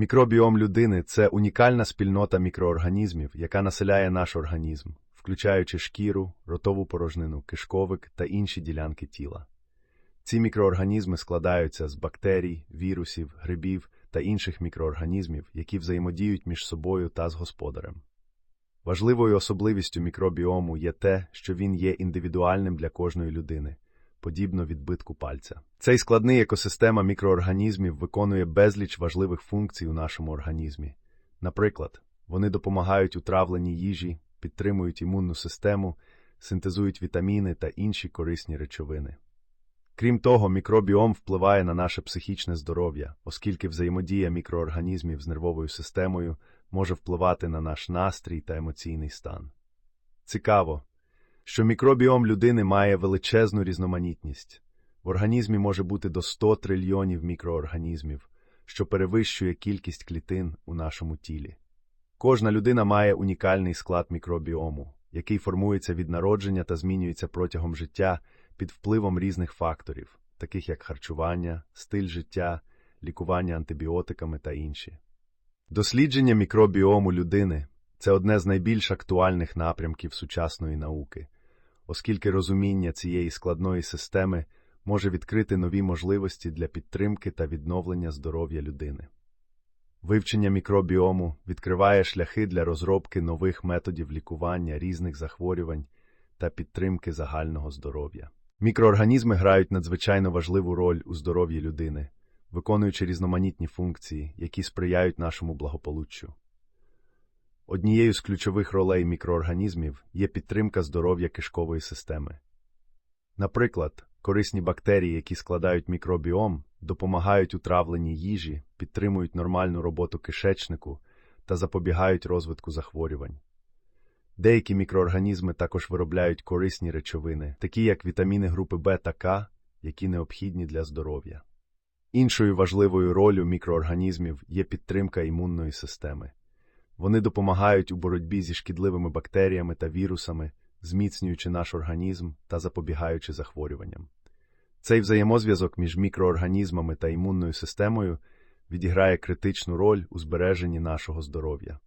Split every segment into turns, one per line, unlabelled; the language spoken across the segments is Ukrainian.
Мікробіом людини це унікальна спільнота мікроорганізмів, яка населяє наш організм, включаючи шкіру, ротову порожнину, кишковик та інші ділянки тіла. Ці мікроорганізми складаються з бактерій, вірусів, грибів та інших мікроорганізмів, які взаємодіють між собою та з господарем. Важливою особливістю мікробіому є те, що він є індивідуальним для кожної людини, подібно відбитку пальця. Цей складний екосистема мікроорганізмів виконує безліч важливих функцій у нашому організмі. Наприклад, вони допомагають у травленні їжі, підтримують імунну систему, синтезують вітаміни та інші корисні речовини. Крім того, мікробіом впливає на наше психічне здоров'я, оскільки взаємодія мікроорганізмів з нервовою системою може впливати на наш настрій та емоційний стан. Цікаво, що мікробіом людини має величезну різноманітність. В організмі може бути до 100 трильйонів мікроорганізмів, що перевищує кількість клітин у нашому тілі. Кожна людина має унікальний склад мікробіому, який формується від народження та змінюється протягом життя під впливом різних факторів, таких як харчування, стиль життя, лікування антибіотиками та інші. Дослідження мікробіому людини це одне з найбільш актуальних напрямків сучасної науки, оскільки розуміння цієї складної системи може відкрити нові можливості для підтримки та відновлення здоров'я людини. Вивчення мікробіому відкриває шляхи для розробки нових методів лікування різних захворювань та підтримки загального здоров'я. Мікроорганізми грають надзвичайно важливу роль у здоров'ї людини, виконуючи різноманітні функції, які сприяють нашому благополуччю. Однією з ключових ролей мікроорганізмів є підтримка здоров'я кишкової системи. Наприклад, корисні бактерії, які складають мікробіом, допомагають у травленні їжі, підтримують нормальну роботу кишечнику та запобігають розвитку захворювань. Деякі мікроорганізми також виробляють корисні речовини, такі як вітаміни групи В та К, які необхідні для здоров'я. Іншою важливою ролью мікроорганізмів є підтримка імунної системи. Вони допомагають у боротьбі зі шкідливими бактеріями та вірусами, зміцнюючи наш організм та запобігаючи захворюванням. Цей взаємозв'язок між мікроорганізмами та імунною системою відіграє критичну роль у збереженні нашого здоров'я.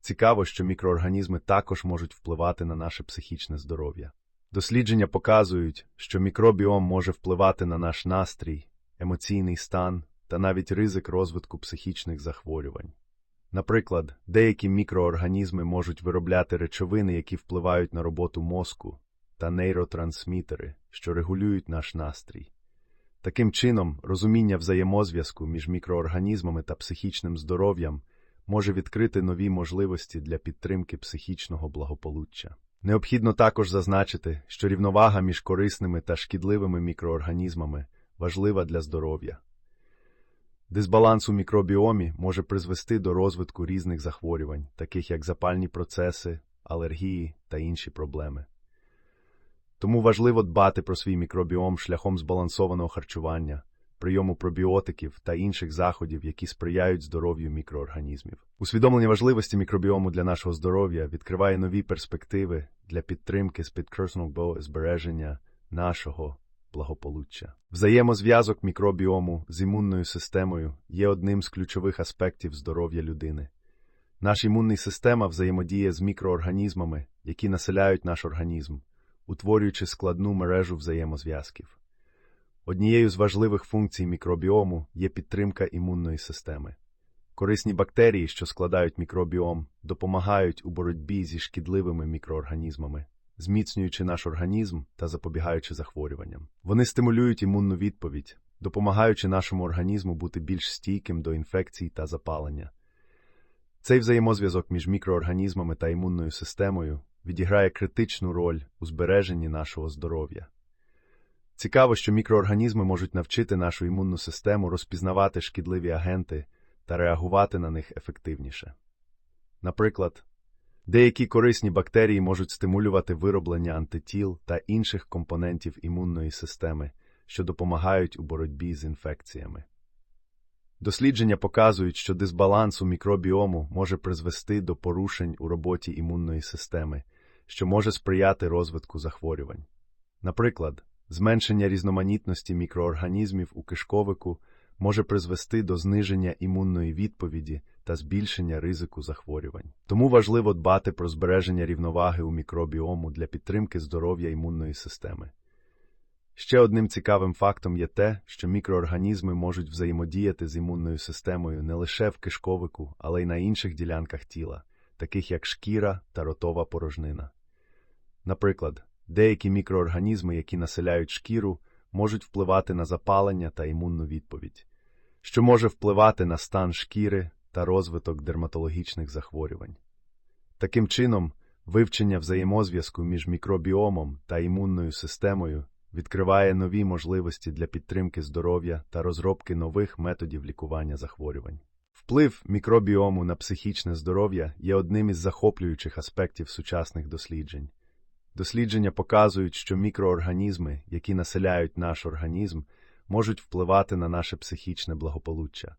Цікаво, що мікроорганізми також можуть впливати на наше психічне здоров'я. Дослідження показують, що мікробіом може впливати на наш настрій, емоційний стан та навіть ризик розвитку психічних захворювань. Наприклад, деякі мікроорганізми можуть виробляти речовини, які впливають на роботу мозку, та нейротрансмітери, що регулюють наш настрій. Таким чином, розуміння взаємозв'язку між мікроорганізмами та психічним здоров'ям може відкрити нові можливості для підтримки психічного благополуччя. Необхідно також зазначити, що рівновага між корисними та шкідливими мікроорганізмами важлива для здоров'я. Дисбаланс у мікробіомі може призвести до розвитку різних захворювань, таких як запальні процеси, алергії та інші проблеми. Тому важливо дбати про свій мікробіом шляхом збалансованого харчування, прийому пробіотиків та інших заходів, які сприяють здоров'ю мікроорганізмів. Усвідомлення важливості мікробіому для нашого здоров'я відкриває нові перспективи для підтримки спідкерсного збереження нашого благополуччя. Взаємозв'язок мікробіому з імунною системою є одним з ключових аспектів здоров'я людини. Наш імунний система взаємодіє з мікроорганізмами, які населяють наш організм, утворюючи складну мережу взаємозв'язків. Однією з важливих функцій мікробіому є підтримка імунної системи. Корисні бактерії, що складають мікробіом, допомагають у боротьбі зі шкідливими мікроорганізмами, зміцнюючи наш організм та запобігаючи захворюванням. Вони стимулюють імунну відповідь, допомагаючи нашому організму бути більш стійким до інфекцій та запалення. Цей взаємозв'язок між мікроорганізмами та імунною системою відіграє критичну роль у збереженні нашого здоров'я. Цікаво, що мікроорганізми можуть навчити нашу імунну систему розпізнавати шкідливі агенти та реагувати на них ефективніше. Наприклад, деякі корисні бактерії можуть стимулювати вироблення антитіл та інших компонентів імунної системи, що допомагають у боротьбі з інфекціями. Дослідження показують, що дисбаланс у мікробіому може призвести до порушень у роботі імунної системи, що може сприяти розвитку захворювань. Наприклад, зменшення різноманітності мікроорганізмів у кишковику може призвести до зниження імунної відповіді та збільшення ризику захворювань. Тому важливо дбати про збереження рівноваги у мікробіому для підтримки здоров'я імунної системи. Ще одним цікавим фактом є те, що мікроорганізми можуть взаємодіяти з імунною системою не лише в кишковику, але й на інших ділянках тіла, таких як шкіра та ротова порожнина. Наприклад, деякі мікроорганізми, які населяють шкіру, можуть впливати на запалення та імунну відповідь, що може впливати на стан шкіри та розвиток дерматологічних захворювань. Таким чином, вивчення взаємозв'язку між мікробіомом та імунною системою відкриває нові можливості для підтримки здоров'я та розробки нових методів лікування захворювань. Вплив мікробіому на психічне здоров'я є одним із захоплюючих аспектів сучасних досліджень. Дослідження показують, що мікроорганізми, які населяють наш організм, можуть впливати на наше психічне благополуччя.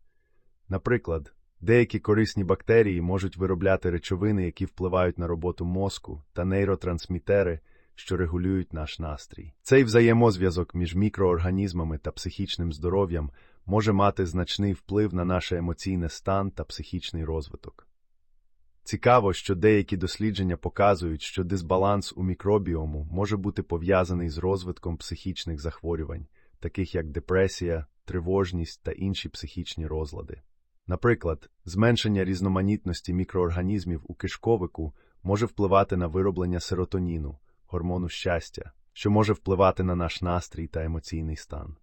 Наприклад, деякі корисні бактерії можуть виробляти речовини, які впливають на роботу мозку та нейротрансмітери, що регулюють наш настрій. Цей взаємозв'язок між мікроорганізмами та психічним здоров'ям може мати значний вплив на наш емоційний стан та психічний розвиток. Цікаво, що деякі дослідження показують, що дисбаланс у мікробіому може бути пов'язаний з розвитком психічних захворювань, таких як депресія, тривожність та інші психічні розлади. Наприклад, зменшення різноманітності мікроорганізмів у кишковику може впливати на вироблення серотоніну, гормону щастя, що може впливати на наш настрій та емоційний стан.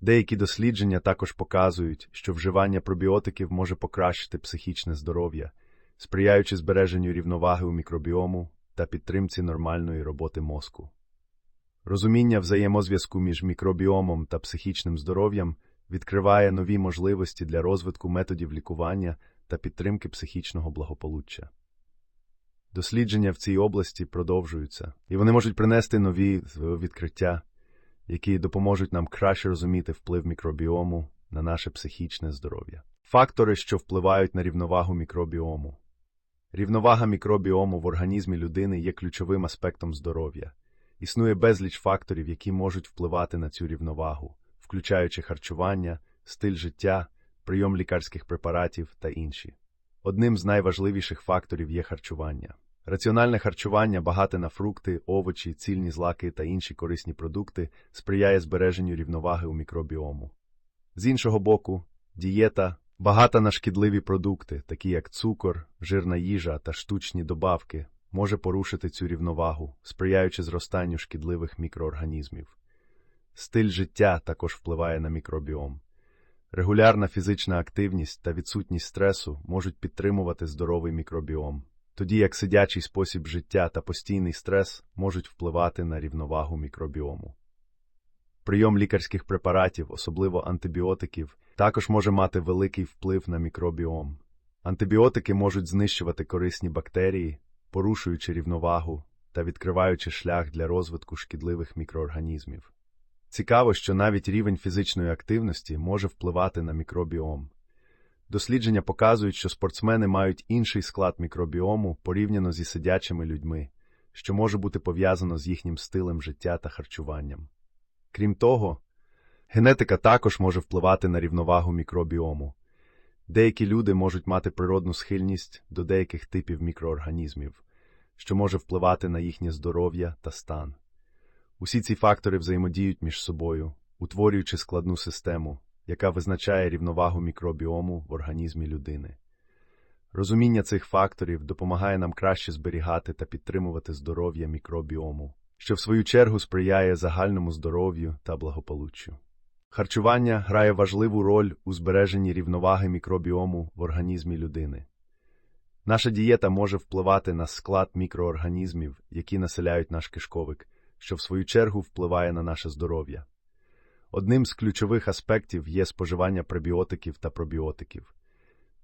Деякі дослідження також показують, що вживання пробіотиків може покращити психічне здоров'я, сприяючи збереженню рівноваги у мікробіому та підтримці нормальної роботи мозку. Розуміння взаємозв'язку між мікробіомом та психічним здоров'ям відкриває нові можливості для розвитку методів лікування та підтримки психічного благополуччя. Дослідження в цій області продовжуються, і вони можуть принести нові відкриття, які допоможуть нам краще розуміти вплив мікробіому на наше психічне здоров'я. Фактори, що впливають на рівновагу мікробіому. Рівновага мікробіому в організмі людини є ключовим аспектом здоров'я. Існує безліч факторів, які можуть впливати на цю рівновагу, включаючи харчування, стиль життя, прийом лікарських препаратів та інші. Одним з найважливіших факторів є харчування. Раціональне харчування, багате на фрукти, овочі, цільні злаки та інші корисні продукти, сприяє збереженню рівноваги у мікробіому. З іншого боку, дієта, багата на шкідливі продукти, такі як цукор, жирна їжа та штучні добавки, може порушити цю рівновагу, сприяючи зростанню шкідливих мікроорганізмів. Стиль життя також впливає на мікробіом. Регулярна фізична активність та відсутність стресу можуть підтримувати здоровий мікробіом, тоді як сидячий спосіб життя та постійний стрес можуть впливати на рівновагу мікробіому. Прийом лікарських препаратів, особливо антибіотиків, також може мати великий вплив на мікробіом. Антибіотики можуть знищувати корисні бактерії, порушуючи рівновагу та відкриваючи шлях для розвитку шкідливих мікроорганізмів. Цікаво, що навіть рівень фізичної активності може впливати на мікробіом. Дослідження показують, що спортсмени мають інший склад мікробіому порівняно зі сидячими людьми, що може бути пов'язано з їхнім стилем життя та харчуванням. Крім того, генетика також може впливати на рівновагу мікробіому. Деякі люди можуть мати природну схильність до деяких типів мікроорганізмів, що може впливати на їхнє здоров'я та стан. Усі ці фактори взаємодіють між собою, утворюючи складну систему, яка визначає рівновагу мікробіому в організмі людини. Розуміння цих факторів допомагає нам краще зберігати та підтримувати здоров'я мікробіому, що в свою чергу сприяє загальному здоров'ю та благополуччю. Харчування грає важливу роль у збереженні рівноваги мікробіому в організмі людини. Наша дієта може впливати на склад мікроорганізмів, які населяють наш кишковик, що в свою чергу впливає на наше здоров'я. Одним з ключових аспектів є споживання пребіотиків та пробіотиків.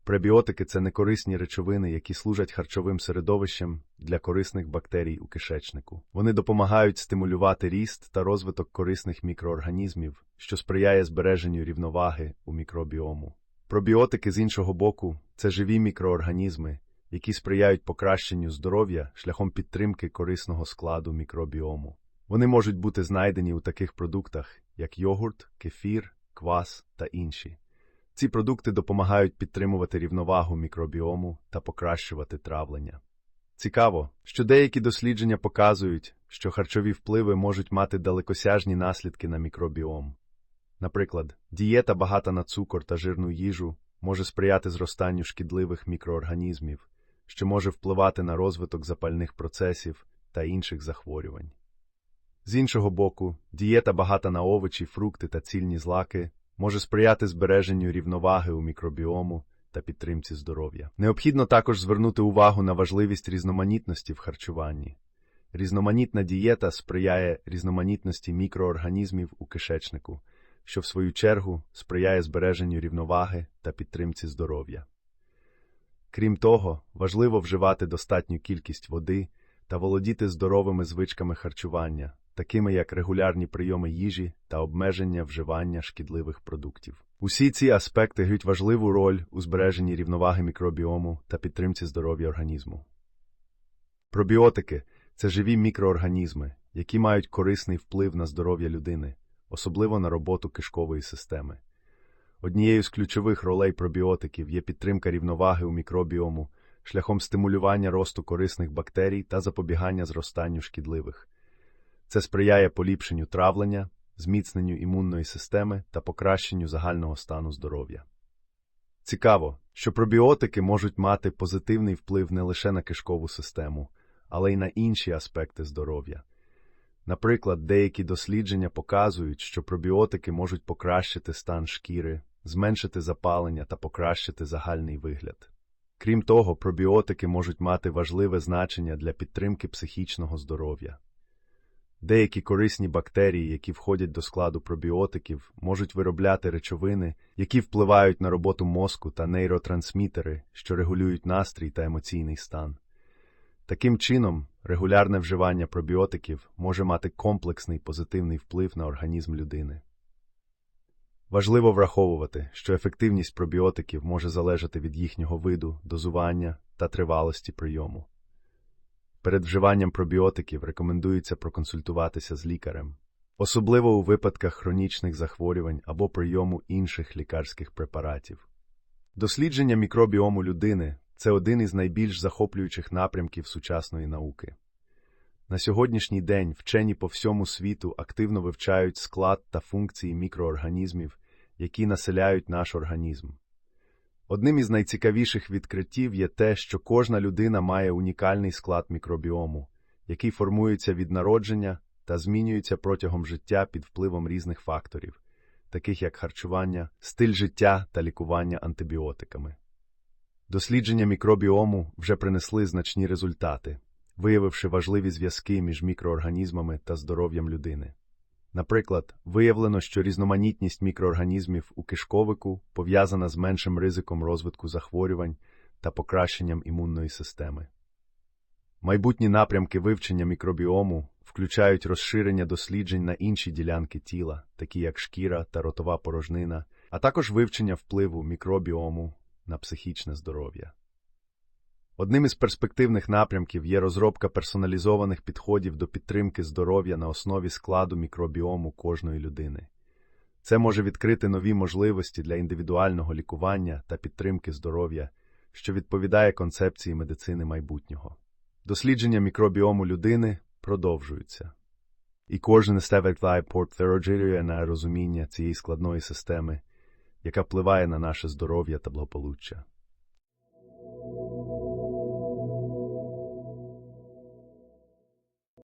Пребіотики це некорисні речовини, які служать харчовим середовищем для корисних бактерій у кишечнику. Вони допомагають стимулювати ріст та розвиток корисних мікроорганізмів, що сприяє збереженню рівноваги у мікробіому. Пробіотики з іншого боку це живі мікроорганізми, які сприяють покращенню здоров'я шляхом підтримки корисного складу мікробіому. Вони можуть бути знайдені у таких продуктах, як йогурт, кефір, квас та інші. Ці продукти допомагають підтримувати рівновагу мікробіому та покращувати травлення. Цікаво, що деякі дослідження показують, що харчові впливи можуть мати далекосяжні наслідки на мікробіом. Наприклад, дієта багата на цукор та жирну їжу може сприяти зростанню шкідливих мікроорганізмів, що може впливати на розвиток запальних процесів та інших захворювань. З іншого боку, дієта багата на овочі, фрукти та цільні злаки може сприяти збереженню рівноваги у мікробіому та підтримці здоров'я. Необхідно також звернути увагу на важливість різноманітності в харчуванні. Різноманітна дієта сприяє різноманітності мікроорганізмів у кишечнику, що в свою чергу сприяє збереженню рівноваги та підтримці здоров'я. Крім того, важливо вживати достатню кількість води та володіти здоровими звичками харчування, такими як регулярні прийоми їжі та обмеження вживання шкідливих продуктів. Усі ці аспекти грають важливу роль у збереженні рівноваги мікробіому та підтримці здоров'я організму. Пробіотики це живі мікроорганізми, які мають корисний вплив на здоров'я людини, особливо на роботу кишкової системи. Однією з ключових ролей пробіотиків є підтримка рівноваги у мікробіому шляхом стимулювання росту корисних бактерій та запобігання зростанню шкідливих. Це сприяє поліпшенню травлення, зміцненню імунної системи та покращенню загального стану здоров'я. Цікаво, що пробіотики можуть мати позитивний вплив не лише на кишкову систему, але й на інші аспекти здоров'я. Наприклад, деякі дослідження показують, що пробіотики можуть покращити стан шкіри, зменшити запалення та покращити загальний вигляд. Крім того, пробіотики можуть мати важливе значення для підтримки психічного здоров'я. Деякі корисні бактерії, які входять до складу пробіотиків, можуть виробляти речовини, які впливають на роботу мозку та нейротрансмітери, що регулюють настрій та емоційний стан. Таким чином, регулярне вживання пробіотиків може мати комплексний позитивний вплив на організм людини. Важливо враховувати, що ефективність пробіотиків може залежати від їхнього виду, дозування та тривалості прийому. Перед вживанням пробіотиків рекомендується проконсультуватися з лікарем, особливо у випадках хронічних захворювань або прийому інших лікарських препаратів. Дослідження мікробіому людини це один із найбільш захоплюючих напрямків сучасної науки. На сьогоднішній день вчені по всьому світу активно вивчають склад та функції мікроорганізмів, які населяють наш організм. Одним із найцікавіших відкриттів є те, що кожна людина має унікальний склад мікробіому, який формується від народження та змінюється протягом життя під впливом різних факторів, таких як харчування, стиль життя та лікування антибіотиками. Дослідження мікробіому вже принесли значні результати, виявивши важливі зв'язки між мікроорганізмами та здоров'ям людини. Наприклад, виявлено, що різноманітність мікроорганізмів у кишковику пов'язана з меншим ризиком розвитку захворювань та покращенням імунної системи. Майбутні напрямки вивчення мікробіому включають розширення досліджень на інші ділянки тіла, такі як шкіра та ротова порожнина, а також вивчення впливу мікробіому на психічне здоров'я. Одним із перспективних напрямків є розробка персоналізованих підходів до підтримки здоров'я на основі складу мікробіому кожної людини. Це може відкрити нові можливості для індивідуального лікування та підтримки здоров'я, що відповідає концепції медицини майбутнього. Дослідження мікробіому людини продовжуються, і кожен ставить портфероджирює на розуміння цієї складної системи, яка впливає на наше здоров'я та благополуччя.